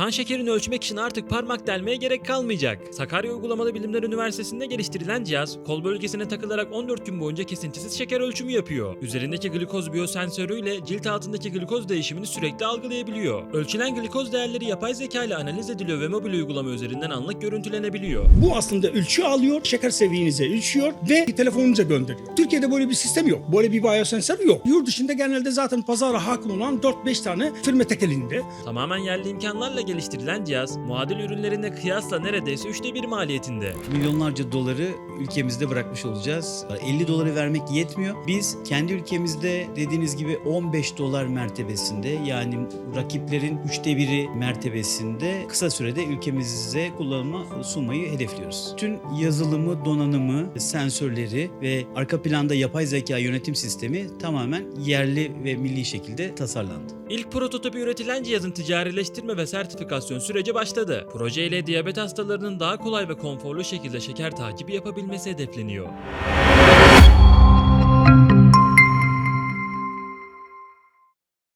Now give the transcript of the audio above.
Kan şekerini ölçmek için artık parmak delmeye gerek kalmayacak. Sakarya Uygulamalı Bilimler Üniversitesi'nde geliştirilen cihaz, kol bölgesine takılarak 14 gün boyunca kesintisiz şeker ölçümü yapıyor. Üzerindeki glikoz biyosensörüyle cilt altındaki glikoz değişimini sürekli algılayabiliyor. Ölçülen glikoz değerleri yapay zeka ile analiz ediliyor ve mobil uygulama üzerinden anlık görüntülenebiliyor. Bu aslında ölçü alıyor, şeker seviyenize ölçüyor ve telefonunuza gönderiyor. Türkiye'de böyle bir sistem yok. Böyle bir biosensör yok. Yurt dışında genelde zaten pazara hakim olan 4-5 tane firma tek elinde. Tamamen yerli imkanlarla geliştirilen cihaz, muadil ürünlerine kıyasla neredeyse üçte bir maliyetinde. milyonlarca doları ülkemizde bırakmış olacağız. 50 doları vermek yetmiyor. Biz kendi ülkemizde dediğiniz gibi 15 dolar mertebesinde yani rakiplerin üçte biri mertebesinde kısa sürede ülkemize kullanıma sunmayı hedefliyoruz. Tüm yazılımı, donanımı, sensörleri ve arka planda yapay zeka yönetim sistemi tamamen yerli ve milli şekilde tasarlandı. İlk prototipi üretilen cihazın ticarileştirme ve sertifikasyon süreci başladı. Proje ile diyabet hastalarının daha kolay ve konforlu şekilde şeker takibi yapabilmesi hedefleniyor.